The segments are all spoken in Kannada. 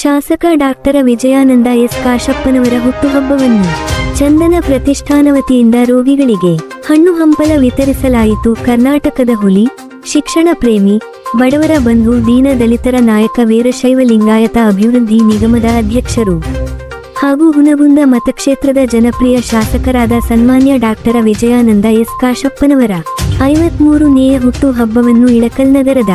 ಶಾಸಕ ಡಾಕ್ಟರ ವಿಜಯಾನಂದ ಎಸ್ ಕಾಶಪ್ಪನವರ ಹುಟ್ಟುಹಬ್ಬವನ್ನು ಚಂದನ ಪ್ರತಿಷ್ಠಾನ ವತಿಯಿಂದ ರೋಗಿಗಳಿಗೆ ಹಣ್ಣು ಹಂಪಲ ವಿತರಿಸಲಾಯಿತು. ಕರ್ನಾಟಕದ ಹುಲಿ, ಶಿಕ್ಷಣ ಪ್ರೇಮಿ, ಬಡವರ ಬಂಧು, ದೀನ ದಲಿತರ ನಾಯಕ ವೀರಶೈವ ಲಿಂಗಾಯತ ಅಭಿವೃದ್ಧಿ ನಿಗಮದ ಅಧ್ಯಕ್ಷರು ಹಾಗೂ ಹುನಗುಂದ ಮತಕ್ಷೇತ್ರದ ಜನಪ್ರಿಯ ಶಾಸಕರಾದ ಸನ್ಮಾನ್ಯ ಡಾಕ್ಟರ ವಿಜಯಾನಂದ ಎಸ್ ಕಾಶಪ್ಪನವರ ಐವತ್ಮೂರನೆಯ ಹುಟ್ಟು ಹಬ್ಬವನ್ನು ಇಳಕಲ್ ನಗರದ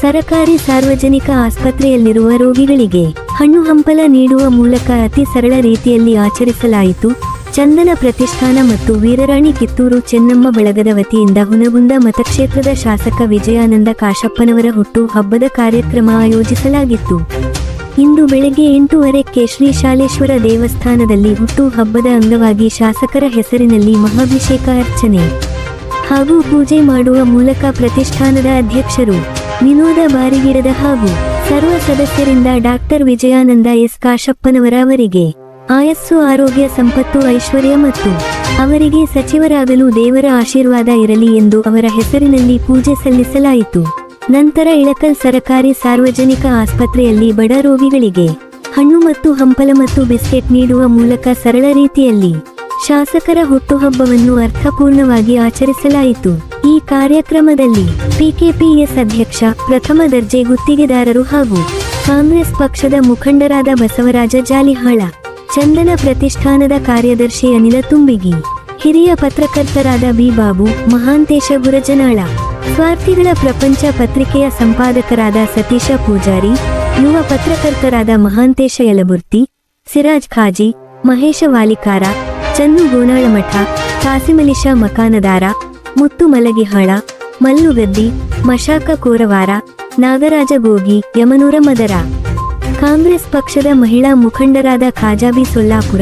ಸರಕಾರಿ ಸಾರ್ವಜನಿಕ ಆಸ್ಪತ್ರೆಯಲ್ಲಿರುವ ರೋಗಿಗಳಿಗೆ ಹಣ್ಣು ಹಂಪಲ ನೀಡುವ ಮೂಲಕ ಅತಿ ಸರಳ ರೀತಿಯಲ್ಲಿ ಆಚರಿಸಲಾಯಿತು. ಚಂದನ ಪ್ರತಿಷ್ಠಾನ ಮತ್ತು ವೀರರಾಣಿ ಕಿತ್ತೂರು ಚೆನ್ನಮ್ಮ ಬಳಗದ ವತಿಯಿಂದ ಹುನಗುಂದ ಮತಕ್ಷೇತ್ರದ ಶಾಸಕ ವಿಜಯಾನಂದ ಕಾಶಪ್ಪನವರ ಹುಟ್ಟು ಹಬ್ಬದ ಕಾರ್ಯಕ್ರಮ ಆಯೋಜಿಸಲಾಗಿತ್ತು. ಇಂದು ಬೆಳಗ್ಗೆ ಎಂಟೂವರೆಕ್ಕೆ ಶ್ರೀ ಶಾಲೇಶ್ವರ ದೇವಸ್ಥಾನದಲ್ಲಿ ಹುಟ್ಟು ಹಬ್ಬದ ಅಂಗವಾಗಿ ಶಾಸಕರ ಹೆಸರಿನಲ್ಲಿ ಮಹಾಭಿಷೇಕ ಅರ್ಚನೆ. ಹಾಗೂ ಪೂಜೆ ಮಾಡುವ ಮೂಲಕ ಪ್ರತಿಷ್ಠಾನದ ಅಧ್ಯಕ್ಷರು ವಿನೋದ ಬಾರಿಗಿಡದ ಹಾಗೂ ಸರ್ವ ಸದಸ್ಯರಿಂದ ಡಾಕ್ಟರ್ ವಿಜಯಾನಂದ ಎಸ್ ಕಾಶಪ್ಪನವರ ಅವರಿಗೆ ಆಯಸ್ಸು, ಆರೋಗ್ಯ, ಸಂಪತ್ತು, ಐಶ್ವರ್ಯ ಮತ್ತು ಅವರಿಗೆ ಸಚಿವರಾಗಲು ದೇವರ ಆಶೀರ್ವಾದ ಇರಲಿ ಎಂದು ಅವರ ಹೆಸರಿನಲ್ಲಿ ಪೂಜೆ ಸಲ್ಲಿಸಲಾಯಿತು. ನಂತರ ಇಳಕಲ್ ಸರಕಾರಿ ಸಾರ್ವಜನಿಕ ಆಸ್ಪತ್ರೆಯಲ್ಲಿ ಬಡ ರೋಗಿಗಳಿಗೆ ಹಣ್ಣು ಮತ್ತು ಹಂಪಲ ಮತ್ತು ಬಿಸ್ಕೆಟ್ ನೀಡುವ ಮೂಲಕ ಸರಳ ರೀತಿಯಲ್ಲಿ ಶಾಸಕರ ಹುಟ್ಟುಹಬ್ಬವನ್ನು ಅರ್ಥಪೂರ್ಣವಾಗಿ ಆಚರಿಸಲಾಯಿತು. ಈ ಕಾರ್ಯಕ್ರಮದಲ್ಲಿ ಪಿಕೆಪಿಎಸ್ ಅಧ್ಯಕ್ಷ, ಪ್ರಥಮ ದರ್ಜೆ ಗುತ್ತಿಗೆದಾರರು ಹಾಗೂ ಕಾಂಗ್ರೆಸ್ ಪಕ್ಷದ ಮುಖಂಡರಾದ ಬಸವರಾಜ ಜಾಲಿಹಾಳ, ಚಂದನ ಪ್ರತಿಷ್ಠಾನದ ಕಾರ್ಯದರ್ಶಿ ಅನಿಲ ತುಂಬಿಗಿ, ಹಿರಿಯ ಪತ್ರಕರ್ತರಾದ ಬಿ ಬಾಬು ಮಹಾಂತೇಶ ಗುರಜನಾಳ, ಸ್ವಾರ್ಥಿಗಳ ಪ್ರಪಂಚ ಪತ್ರಿಕೆಯ ಸಂಪಾದಕರಾದ ಸತೀಶ ಪೂಜಾರಿ, ಯುವ ಪತ್ರಕರ್ತರಾದ ಮಹಾಂತೇಶ ಯಲಬುರ್ತಿ, ಸಿರಾಜ್ ಖಾಜಿ, ಮಹೇಶ ವಾಲಿಕಾರ ಚನ್ನು ಗೋನಾಳಮಠ ಕಾಸಿಮಲಿಷ ಮಕಾನದಾರ ಮುತ್ತು ಮಲಗಿಹಾಳ ಮಲ್ಲುಗದ್ದಿ ಮಶಾಕ ಕೋರವಾರ ನಾಗರಾಜ ಗೋಗಿ, ಯಮನೂರ ಮದರ. ಕಾಂಗ್ರೆಸ್ ಪಕ್ಷದ ಮಹಿಳಾ ಮುಖಂಡರಾದ ಖಾಜಾಬಿ ಸೊಲ್ಲಾಪುರ,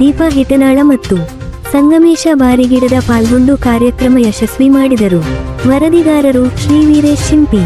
ದೀಪಾ ಹಿಟನಾಳ ಮತ್ತು ಸಂಗಮೇಶ ಬಾರಿಗಿಡದ ಪಾಲ್ಗೊಂಡು ಕಾರ್ಯಕ್ರಮ ಯಶಸ್ವಿ ಮಾಡಿದರು. ವರದಿಗಾರರು ಶ್ರೀ ವೀರೇಶ್ ಶಿಂಪಿ.